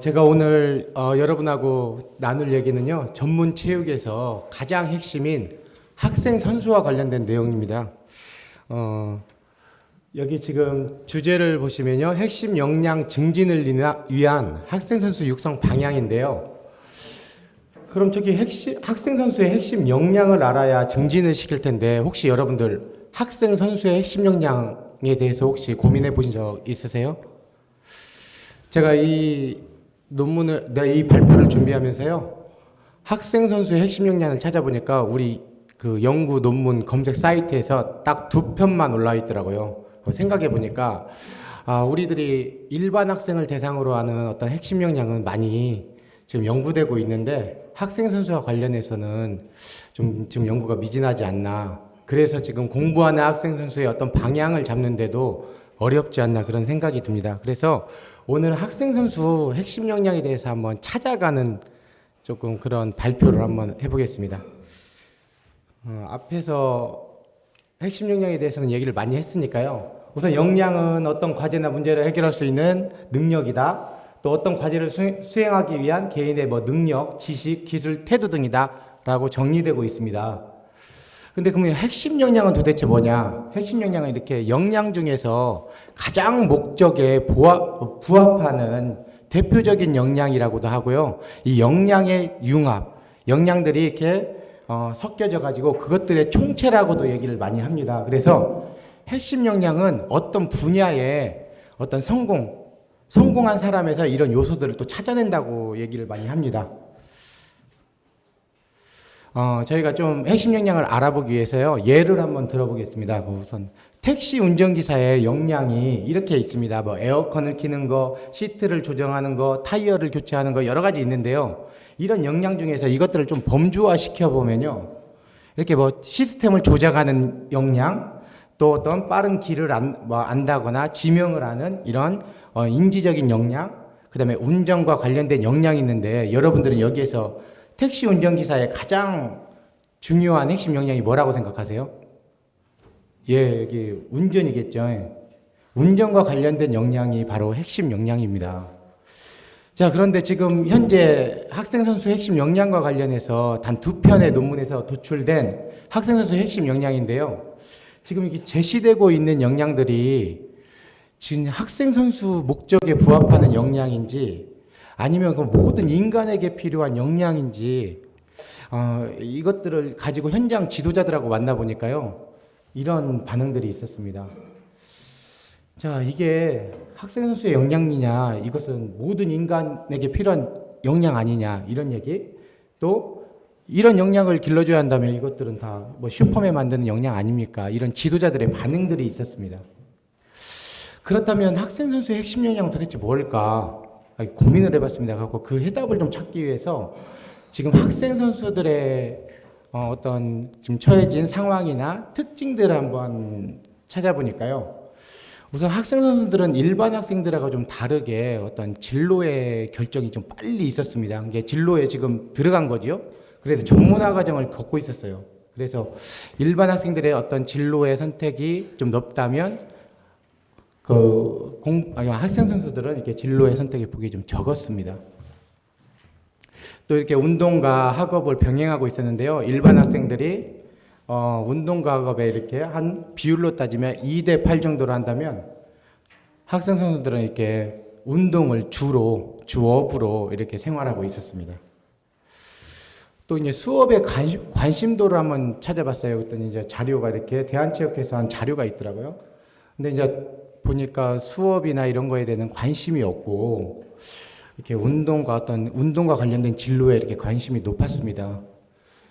어, 제가 오늘 어, 여러분하고 나눌 얘기는요, 전문 체육에서 가장 핵심인 학생 선수와 관련된 내용입니다. 어, 여기 지금 주제를 보시면요, 핵심 역량 증진을 위한 학생 선수 육성 방향인데요. 그럼 저기 핵심, 학생 선수의 핵심 역량을 알아야 증진을 시킬 텐데, 혹시 여러분들 학생 선수의 핵심 역량에 대해서 혹시 고민해 보신 적 있으세요? 제가 이 논문을, 내가 이 발표를 준비하면서요, 학생 선수의 핵심 역량을 찾아보니까 우리 그 연구 논문 검색 사이트에서 딱 두 편만 올라 있더라고요. 생각해 보니까, 아, 우리들이 일반 학생을 대상으로 하는 어떤 핵심 역량은 많이 지금 연구되고 있는데, 학생 선수와 관련해서는 좀 지금 연구가 미진하지 않나. 그래서 지금 공부하는 학생 선수의 어떤 방향을 잡는데도 어렵지 않나 그런 생각이 듭니다. 그래서 오늘 학생 선수 핵심 역량에 대해서 한번 찾아가는 조금 그런 발표를 한번 해보겠습니다. 어, 앞에서 핵심 역량에 대해서는 얘기를 많이 했으니까요. 우선 역량은 어떤 과제나 문제를 해결할 수 있는 능력이다. 또 어떤 과제를 수- 수행하기 위한 개인의 뭐 능력, 지식, 기술, 태도 등이다라고 정리되고 있습니다. 근데 그러면 핵심 역량은 도대체 뭐냐? 핵심 역량은 이렇게 역량 중에서 가장 목적에 부합, 부합하는 대표적인 역량이라고도 하고요. 이 역량의 융합, 역량들이 이렇게 어, 섞여져 가지고 그것들의 총체라고도 얘기를 많이 합니다. 그래서 핵심 역량은 어떤 분야에 어떤 성공, 성공한 사람에서 이런 요소들을 또 찾아낸다고 얘기를 많이 합니다. 어, 저희가 좀 핵심 역량을 알아보기 위해서요. 예를 한번 들어보겠습니다. 그 우선 택시 운전기사의 역량이 이렇게 있습니다. 뭐 에어컨을 키는 거, 시트를 조정하는 거, 타이어를 교체하는 거 여러 가지 있는데요. 이런 역량 중에서 이것들을 좀 범주화 시켜 보면요. 이렇게 뭐 시스템을 조작하는 역량, 또 어떤 빠른 길을 안, 뭐 안다거나 지명을 하는 이런 어, 인지적인 역량, 그 다음에 운전과 관련된 역량이 있는데 여러분들은 여기에서 택시 운전기사의 가장 중요한 핵심 역량이 뭐라고 생각하세요? 예, 여기 운전이겠죠. 예. 운전과 관련된 역량이 바로 핵심 역량입니다. 자, 그런데 지금 현재 학생 선수 핵심 역량과 관련해서 단 두 편의 논문에서 도출된 학생 선수 핵심 역량인데요. 지금 이게 제시되고 있는 역량들이 지금 학생 선수 목적에 부합하는 역량인지 아니면 그 모든 인간에게 필요한 역량인지 어, 이것들을 가지고 현장 지도자들하고 만나 보니까요 이런 반응들이 있었습니다. 자 이게 학생 선수의 역량이냐 이것은 모든 인간에게 필요한 역량 아니냐 이런 얘기 또 이런 역량을 길러줘야 한다면 이것들은 다 뭐 슈퍼맨 만드는 역량 아닙니까 이런 지도자들의 반응들이 있었습니다. 그렇다면 학생 선수의 핵심 역량은 도대체 뭘까? 아, 고민을 해봤습니다. 갖고 그 해답을 좀 찾기 위해서 지금 학생 선수들의 어, 어떤 지금 처해진 상황이나 특징들을 한번 찾아보니까요. 우선 학생 선수들은 일반 학생들하고 좀 다르게 어떤 진로의 결정이 좀 빨리 있었습니다. 이게 진로에 지금 들어간 거지요. 그래서 전문화 과정을 겪고 있었어요. 그래서 일반 학생들의 어떤 진로의 선택이 좀 높다면 그 공, 아니, 학생 선수들은 이렇게 진로의 선택의 폭이 좀 적었습니다. 또 이렇게 운동과 학업을 병행하고 있었는데요. 일반 학생들이 어, 운동과 학업에 이렇게 한 비율로 따지면 2대 8 정도로 한다면 학생 선수들은 이렇게 운동을 주로 주업으로 이렇게 생활하고 있었습니다. 또 이제 수업에 관심, 관심도를 한번 찾아봤어요. 그랬더니 이제 자료가 이렇게 대한체육회에서 한 자료가 있더라고요. 근데 이제 보니까 수업이나 이런 거에 대한 관심이 없고 이렇게 운동과 어떤 운동과 관련된 진로에 이렇게 관심이 높았습니다.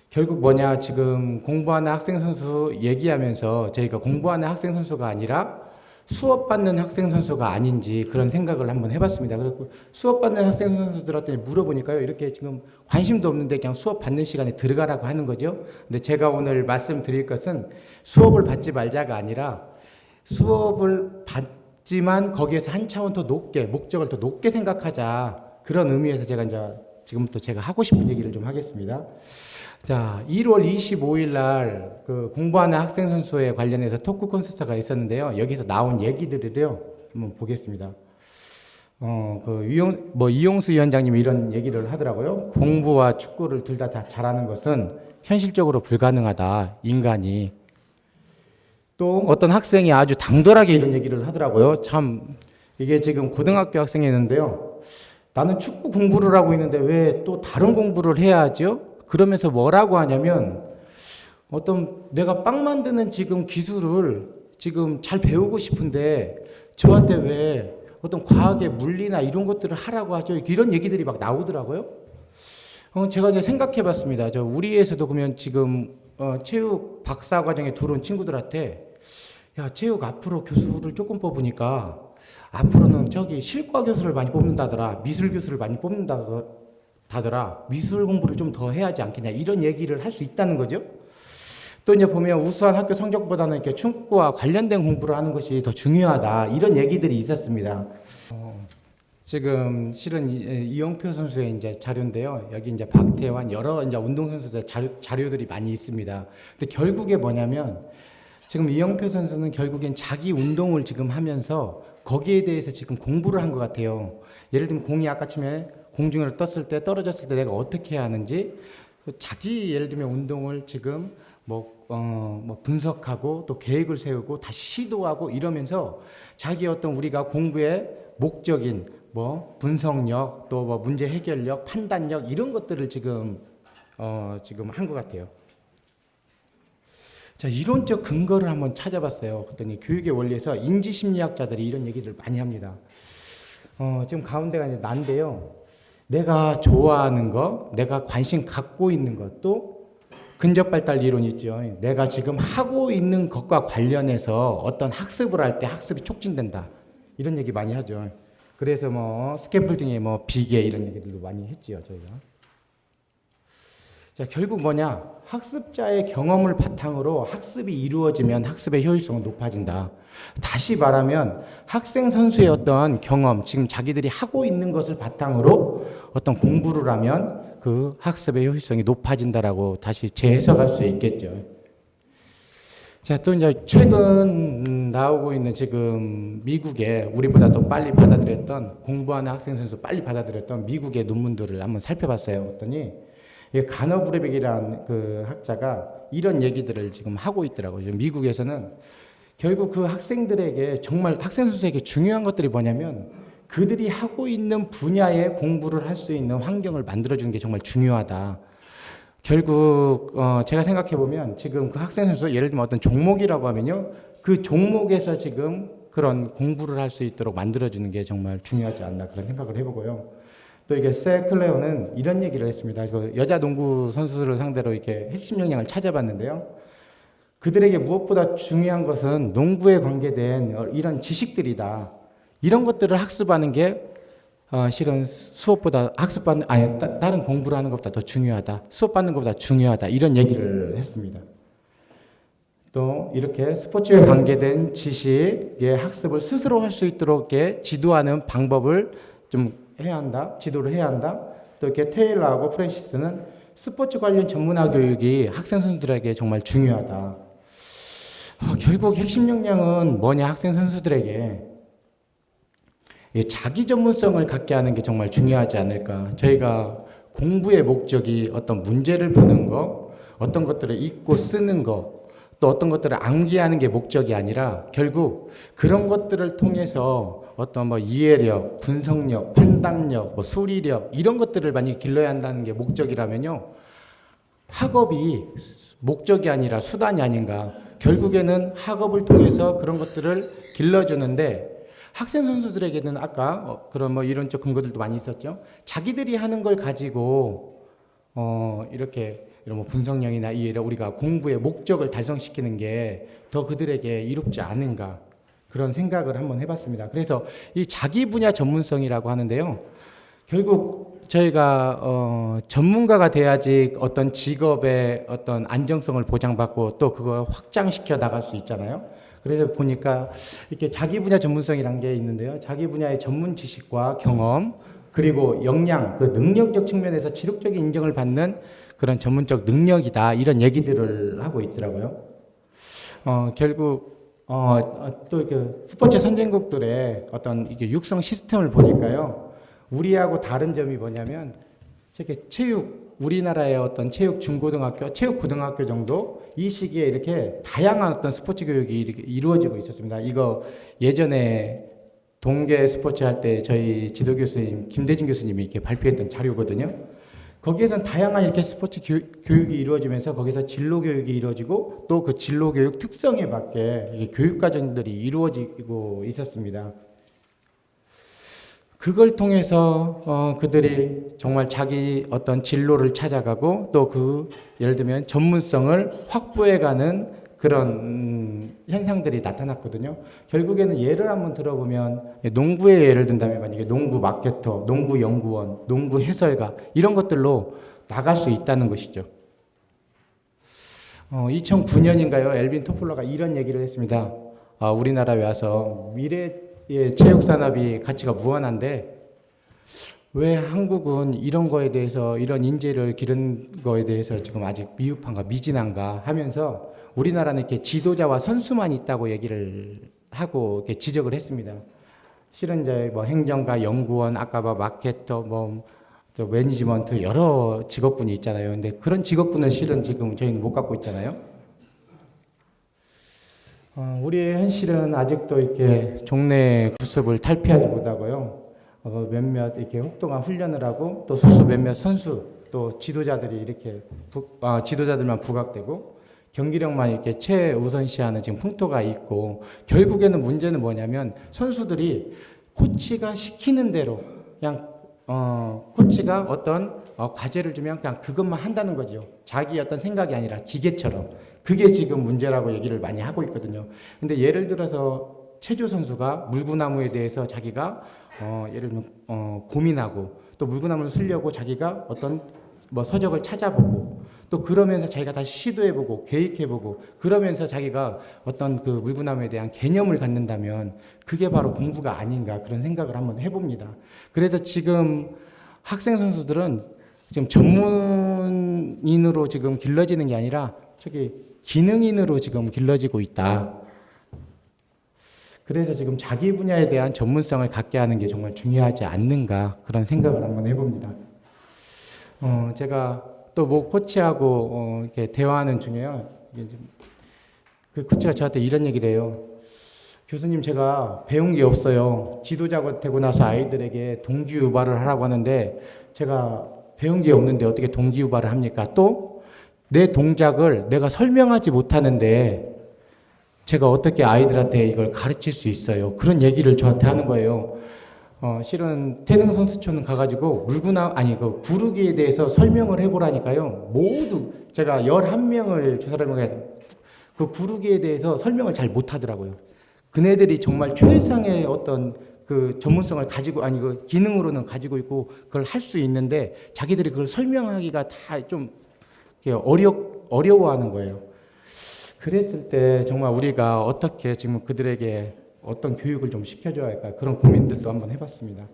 결국 뭐냐 지금 공부하는 학생 선수 얘기하면서 저희가 공부하는 학생 선수가 아니라 수업 받는 학생 선수가 아닌지 그런 생각을 한번 해봤습니다. 그리고 수업 받는 학생 선수들한테 물어보니까요 이렇게 지금 관심도 없는데 그냥 수업 받는 시간에 들어가라고 하는 거죠. 근데 제가 오늘 말씀드릴 것은 수업을 받지 말자가 아니라 수업을 받지만 거기에서 한 차원 더 높게 목적을 더 높게 생각하자 그런 의미에서 제가 이제 지금부터 제가 하고 싶은 얘기를 좀 하겠습니다. 자, 1월 25일 날 그 공부하는 학생 선수에 관련해서 토크 콘서트가 있었는데요. 여기서 나온 얘기들을요. 한번 보겠습니다. 어, 그 이용, 뭐 이용수 위원장님이 이런 얘기를 하더라고요. 공부와 축구를 둘다 잘하는 것은 현실적으로 불가능하다. 인간이 또 어떤 학생이 아주 당돌하게 이런 얘기를 하더라고요. 참 이게 지금 고등학교 학생이었는데요. 나는 축구 공부를 하고 있는데 왜 또 다른 공부를 해야 하죠? 그러면서 뭐라고 하냐면 어떤 내가 빵 만드는 지금 기술을 지금 잘 배우고 싶은데 저한테 왜 어떤 과학의 물리나 이런 것들을 하라고 하죠? 이런 얘기들이 막 나오더라고요. 어, 제가 이제 생각해 봤습니다. 저 우리에서도 그러면 지금 어, 체육 박사 과정에 들어온 친구들한테 야, 체육 앞으로 교수를 조금 뽑으니까 앞으로는 저기 실과 교수를 많이 뽑는다더라. 미술 교수를 많이 뽑는다더라. 미술 공부를 좀 더 해야지 않겠냐. 이런 얘기를 할 수 있다는 거죠. 또 이제 보면 우수한 학교 성적보다는 이렇게 축구와 관련된 공부를 하는 것이 더 중요하다. 이런 얘기들이 있었습니다. 어, 지금 실은 이- 이영표 선수의 이제 자료인데요. 여기 이제 박태환 여러 이제 운동 선수들 자료 자료들이 많이 있습니다. 근데 결국에 뭐냐면 지금 이영표 선수는 결국엔 자기 운동을 지금 하면서 거기에 대해서 지금 공부를 한 것 같아요. 예를 들면 공이 아까 침에 공중을 떴을 때 떨어졌을 때 내가 어떻게 해야 하는지 자기 예를 들면 운동을 지금 뭐, 어, 뭐 분석하고 또 계획을 세우고 다시 시도하고 이러면서 자기 어떤 우리가 공부의 목적인 뭐 분석력 또 뭐 문제 해결력 판단력 이런 것들을 지금 어, 지금 한 것 같아요. 자 이론적 근거를 한번 찾아봤어요. 그랬더니 교육의 원리에서 인지 심리학자들이 이런 얘기를 많이 합니다. 어, 지금 가운데가 이제 난데요. 내가 좋아하는 거, 내가 관심 갖고 있는 것도 근접 발달 이론 있죠. 내가 지금 하고 있는 것과 관련해서 어떤 학습을 할 때 학습이 촉진된다. 이런 얘기 많이 하죠. 그래서 뭐 스캔플딩의 뭐 비계 이런 얘기들도 많이 했지요, 저희가. 자, 결국 뭐냐? 학습자의 경험을 바탕으로 학습이 이루어지면 학습의 효율성은 높아진다. 다시 말하면 학생 선수의 어떤 경험, 지금 자기들이 하고 있는 것을 바탕으로 어떤 공부를 하면 그 학습의 효율성이 높아진다라고 다시 재해석할 수 있겠죠. 자, 또 이제 최근 음, 나오고 있는 지금 미국에 우리보다 더 빨리 받아들였던 공부하는 학생 선수 빨리 받아들였던 미국의 논문들을 한번 살펴봤어요. 그랬더니 이 가너브레빅이라는 그 학자가 이런 얘기들을 지금 하고 있더라고요. 미국에서는 결국 그 학생들에게 정말 학생 선수에게 중요한 것들이 뭐냐면 그들이 하고 있는 분야의 공부를 할 수 있는 환경을 만들어주는 게 정말 중요하다. 결국 어 제가 생각해 보면 지금 그 학생 선수 예를 들면 어떤 종목이라고 하면요 그 종목에서 지금 그런 공부를 할 수 있도록 만들어주는 게 정말 중요하지 않나 그런 생각을 해보고요. 또 이게 세 클레어는 이런 얘기를 했습니다. 그 여자 농구 선수들을 상대로 이렇게 핵심 역량을 찾아봤는데요. 그들에게 무엇보다 중요한 것은 농구에 관계된 어, 이런 지식들이다. 이런 것들을 학습하는 게 어, 실은 수업보다 학습받는 아니 따, 다른 공부를 하는 것보다 더 중요하다. 수업 받는 것보다 중요하다. 이런 얘기를 했습니다. 또 이렇게 스포츠에 관계된 지식의 학습을 스스로 할 수 있도록 지도하는 방법을 좀 해야 한다. 지도를 해야 한다. 또 이렇게 테일러하고 프랜시스는 스포츠 관련 전문화 교육이 학생 선수들에게 정말 중요하다. 아, 결국 핵심 역량은 뭐냐 학생 선수들에게 이 자기 전문성을 갖게 하는 게 정말 중요하지 않을까. 저희가 공부의 목적이 어떤 문제를 푸는 거, 어떤 것들을 읽고 쓰는 거, 또 어떤 것들을 암기하는 게 목적이 아니라 결국 그런 것들을 통해서 어떤 뭐 이해력, 분석력, 판단력, 뭐 수리력 이런 것들을 많이 길러야 한다는 게 목적이라면요. 학업이 목적이 아니라 수단이 아닌가. 결국에는 학업을 통해서 그런 것들을 길러주는데 학생 선수들에게는 아까 어, 그런 뭐 이론적 근거들도 많이 있었죠. 자기들이 하는 걸 가지고 어 이렇게 이런 뭐 분석력이나 이해력 우리가 공부의 목적을 달성시키는 게 더 그들에게 이롭지 않은가 그런 생각을 한번 해봤습니다. 그래서 이 자기 분야 전문성이라고 하는데요. 결국 저희가 어, 전문가가 돼야지 어떤 직업의 어떤 안정성을 보장받고 또 그거 확장시켜 나갈 수 있잖아요. 그래서 보니까 이렇게 자기 분야 전문성이란 게 있는데요. 자기 분야의 전문 지식과 경험 그리고 역량, 그 능력적 측면에서 지속적인 인정을 받는 그런 전문적 능력이다 이런 얘기들을 하고 있더라고요. 어, 결국 어, 또 이렇게 스포츠 선진국들의 어떤 이게 육성 시스템을 보니까요. 우리하고 다른 점이 뭐냐면 이렇게 체육 우리나라의 어떤 체육 중고등학교, 체육 고등학교 정도 이 시기에 이렇게 다양한 어떤 스포츠 교육이 이렇게 이루어지고 있었습니다. 이거 예전에 동계 스포츠 할 때 저희 지도 교수님 김대진 교수님이 이렇게 발표했던 자료거든요. 거기에선 다양한 이렇게 스포츠 교, 교육 이 이루어지면서 거기서 진로 교육이 이루어지고 또 그 진로 교육 특성에 맞게 교육 과정들이 이루어지고 있었습니다. 그걸 통해서 어, 그들이 정말 자기 어떤 진로를 찾아가고 또 그 예를 들면 전문성을 확보해가는 그런 음, 현상들이 나타났거든요. 결국에는 예를 한번 들어보면 농구의 예를 든다면 만약에 농구 마케터, 농구 연구원, 농구 해설가 이런 것들로 나갈 수 있다는 것이죠. 어, 2009년인가요? 엘빈 토플러가 이런 얘기를 했습니다. 아, 우리나라에 와서 미래의 체육 산업이 가치가 무한한데 왜 한국은 이런 거에 대해서 이런 인재를 기른 거에 대해서 지금 아직 미흡한가 미진한가 하면서 우리나라는 이렇게 지도자와 선수만 있다고 얘기를 하고 이렇게 지적을 했습니다. 실은 이제 뭐 행정가, 연구원, 아까 뭐 마케터, 뭐또 매니지먼트 여러 직업군이 있잖아요. 근데 그런 직업군을 실은 지금 저희는 못 갖고 있잖아요. 어, 우리의 현실은 아직도 이렇게 종래 구습을 탈피하지 못하고요. 어, 몇몇 이렇게 혹독한 훈련을 하고 또 소수 몇몇 선수 또 지도자들이 이렇게 부, 아, 지도자들만 부각되고 경기력만 이렇게 최우선시하는 지금 풍토가 있고 결국에는 문제는 뭐냐면 선수들이 코치가 시키는 대로 그냥 어, 코치가 어떤 어, 과제를 주면 그냥 그것만 한다는 거죠. 자기 어떤 생각이 아니라 기계처럼. 그게 지금 문제라고 얘기를 많이 하고 있거든요. 근데 예를 들어서 체조 선수가 물구나무에 대해서 자기가 어, 예를 들면 어, 고민하고 또 물구나무를 쓰려고 자기가 어떤 뭐 서적을 찾아보고 또 그러면서 자기가 다시 시도해보고 계획해보고 그러면서 자기가 어떤 그 물구나무에 대한 개념을 갖는다면 그게 바로 공부가 아닌가 그런 생각을 한번 해봅니다. 그래서 지금 학생 선수들은 지금 전문인으로 지금 길러지는 게 아니라 저기 기능인으로 지금 길러지고 있다. 그래서 지금 자기 분야에 대한 전문성을 갖게 하는 게 정말 중요하지 않는가 그런 생각을 한번 해봅니다. 어, 제가 또뭐 코치하고 어, 이렇게 대화하는 중에요. 그 코치가 저한테 이런 얘기를 해요. 교수님 제가 배운 게 없어요. 지도자가 되고 나서 아이들에게 동기 유발을 하라고 하는데 제가 배운 게 없는데 어떻게 동기 유발을 합니까? 또 내 동작을 내가 설명하지 못하는데 제가 어떻게 아이들한테 이걸 가르칠 수 있어요? 그런 얘기를 저한테 하는 거예요. 어, 실은 태능 선수촌 가가지고 물구나 아니 그 구르기에 대해서 설명을 해보라니까요. 모두 제가 11명을 조사를 그 구르기에 대해서 설명을 잘 못하더라고요. 그네들이 정말 최상의 어떤 그 전문성을 가지고 아니 그 기능으로는 가지고 있고 그걸 할 수 있는데 자기들이 그걸 설명하기가 다 좀 어려 어려워하는 거예요. 그랬을 때 정말 우리가 어떻게 지금 그들에게 어떤 교육을 좀 시켜줘야 할까 그런 고민들도 한번 해봤습니다.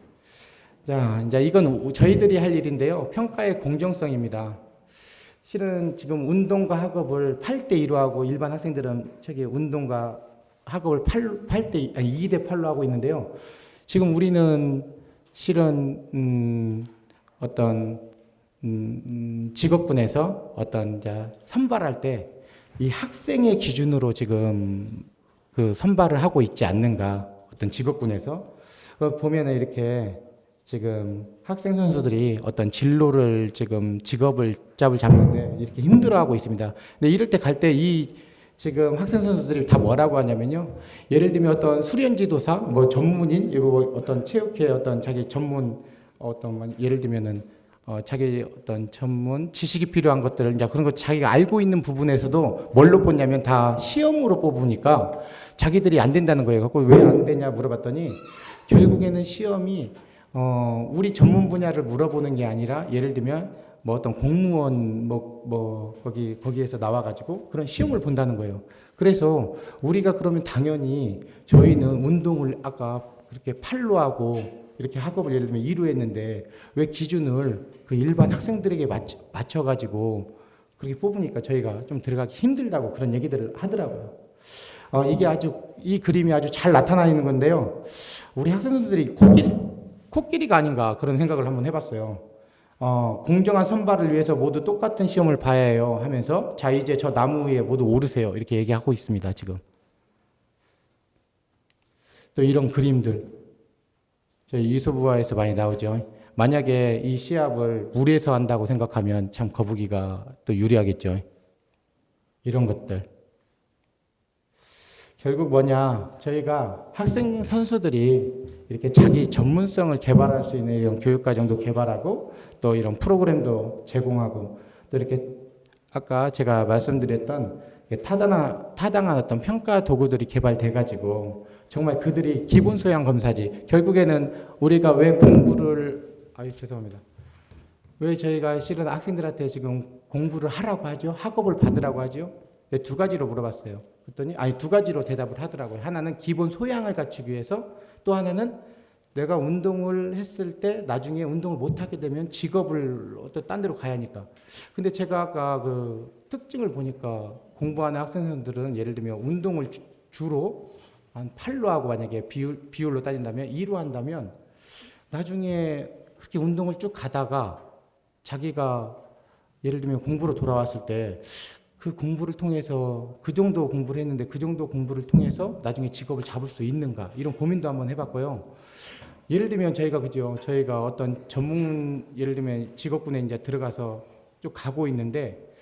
자, 이제 이건 저희들이 할 일인데요. 평가의 공정성입니다. 실은 지금 운동과 학업을 8대 2로 하고 일반 학생들은 저기 운동과 학업을 8, 8대 아니 2대 8로 하고 있는데요. 지금 우리는 실은 음, 어떤 음, 음, 직업군에서 어떤 이제 선발할 때 이 학생의 기준으로 지금 그 선발을 하고 있지 않는가 어떤 직업군에서 어, 보면은 이렇게 지금 학생 선수들이 어떤 진로를 지금 직업을 잡을 잡는데 이렇게 힘들어하고 있습니다. 근데 이럴 때 갈 때 이 지금 학생 선수들이 다 뭐라고 하냐면요. 예를 들면 어떤 수련 지도사, 뭐 전문인, 이거 어떤 체육회 어떤 자기 전문 어떤 뭐 예를 들면은 어, 자기 어떤 전문 지식이 필요한 것들을 이제 그런 거 자기가 알고 있는 부분에서도 뭘로 뽑냐면 다 시험으로 뽑으니까 자기들이 안 된다는 거예요. 갖고 왜 안 되냐 물어봤더니 결국에는 시험이 어, 우리 전문 분야를 물어보는 게 아니라 예를 들면 뭐 어떤 공무원 뭐, 뭐 거기 거기에서 나와가지고 그런 시험을 본다는 거예요. 그래서 우리가 그러면 당연히 저희는 운동을 아까 그렇게 팔로 하고 이렇게 학업을 예를 들면 2로 했는데 왜 기준을 그 일반 학생들에게 맞춰, 맞춰가지고 그렇게 뽑으니까 저희가 좀 들어가기 힘들다고 그런 얘기들을 하더라고요. 어, 이게 아주 이 그림이 아주 잘 나타나 있는 건데요. 우리 학생 선수들이 코끼리, 코끼리가 아닌가 그런 생각을 한번 해봤어요. 어, 공정한 선발을 위해서 모두 똑같은 시험을 봐야 해요 하면서 자 이제 저 나무 위에 모두 오르세요 이렇게 얘기하고 있습니다 지금. 또 이런 그림들 이소부화에서 많이 나오죠. 만약에 이 시합을 물에서 한다고 생각하면 참 거북이가 또 유리하겠죠. 이런 것들. 결국 뭐냐, 저희가 학생 선수들이 이렇게 자기 전문성을 개발할 수 있는 이런 교육과정도 개발하고 또 이런 프로그램도 제공하고 또 이렇게 아까 제가 말씀드렸던 타당한, 타당한 어떤 평가 도구들이 개발돼가지고 정말 그들이 기본 소양 검사지 결국에는 우리가 왜 공부를 아유 죄송합니다. 왜 저희가 실은 학생들한테 지금 공부를 하라고 하죠? 학업을 받으라고 하죠? 네, 두 가지로 물어봤어요. 그랬더니 아니 두 가지로 대답을 하더라고요. 하나는 기본 소양을 갖추기 위해서 또 하나는 내가 운동을 했을 때 나중에 운동을 못 하게 되면 직업을 어떤 딴 데로 가야 하니까. 근데 제가 아까 그 특징을 보니까 공부하는 학생들은 예를 들면 운동을 주- 주로 한 8로 하고 만약에 비율, 비율로 따진다면 2로 한다면 나중에 그렇게 운동을 쭉 가다가 자기가 예를 들면 공부로 돌아왔을 때 그 공부를 통해서 그 정도 공부를 했는데 그 정도 공부를 통해서 나중에 직업을 잡을 수 있는가 이런 고민도 한번 해봤고요. 예를 들면 저희가 그죠 저희가 어떤 전문 예를 들면 직업군에 이제 들어가서 쭉 가고 있는데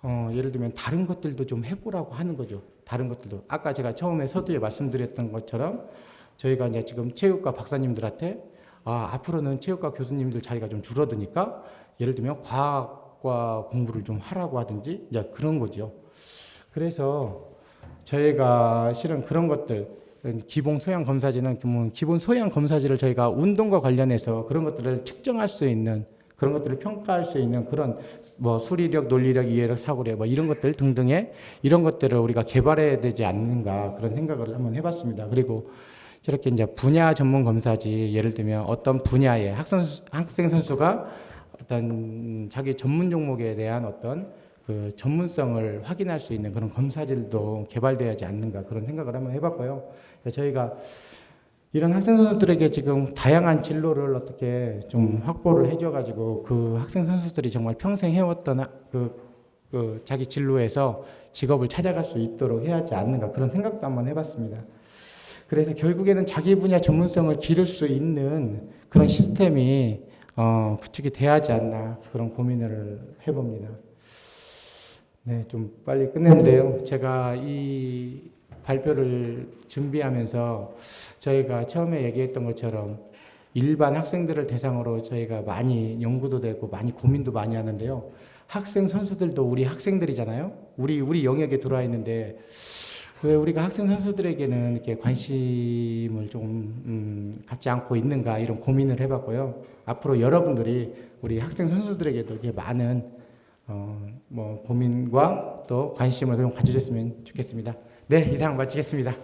어, 예를 들면 다른 것들도 좀 해보라고 하는 거죠. 다른 것들도 아까 제가 처음에 서두에 말씀드렸던 것처럼 저희가 이제 지금 체육과 박사님들한테 아 앞으로는 체육과 교수님들 자리가 좀 줄어드니까 예를 들면 과학과 공부를 좀 하라고 하든지 이제 그런 거죠. 그래서 저희가 실은 그런 것들 기본 소양 검사지는 그러면 기본 소양 검사지를 저희가 운동과 관련해서 그런 것들을 측정할 수 있는 그런 것들을 평가할 수 있는 그런 뭐 수리력, 논리력, 이해력, 사고력 뭐 이런 것들 등등의 이런 것들을 우리가 개발해야 되지 않는가 그런 생각을 한번 해봤습니다. 그리고 저렇게 이제 분야 전문 검사지 예를 들면 어떤 분야의 학생 학생 선수가 어떤 자기 전문 종목에 대한 어떤 그 전문성을 확인할 수 있는 그런 검사질도 개발돼야 하지 않는가 그런 생각을 한번 해봤고요. 저희가 이런 학생 선수들에게 지금 다양한 진로를 어떻게 좀 확보를 해줘가지고 그 학생 선수들이 정말 평생 해왔던 학- 그, 그 자기 진로에서 직업을 찾아갈 수 있도록 해야 하지 않는가 그런 생각도 한번 해봤습니다. 그래서 결국에는 자기 분야 전문성을 기를 수 있는 그런 시스템이 어, 구축이 돼야 하지 않나 그런 고민을 해봅니다. 네, 좀 빨리 끝냈는데요. 제가 이 발표를 준비하면서 저희가 처음에 얘기했던 것처럼 일반 학생들을 대상으로 저희가 많이 연구도 되고 많이 고민도 많이 하는데요. 학생 선수들도 우리 학생들이잖아요. 우리 우리 영역에 들어와 있는데 왜 우리가 학생 선수들에게는 이렇게 관심을 좀 음, 갖지 않고 있는가 이런 고민을 해봤고요. 앞으로 여러분들이 우리 학생 선수들에게도 이렇게 많은 어, 뭐 고민과 또 관심을 좀 가져줬으면 좋겠습니다. 네, 이상 마치겠습니다.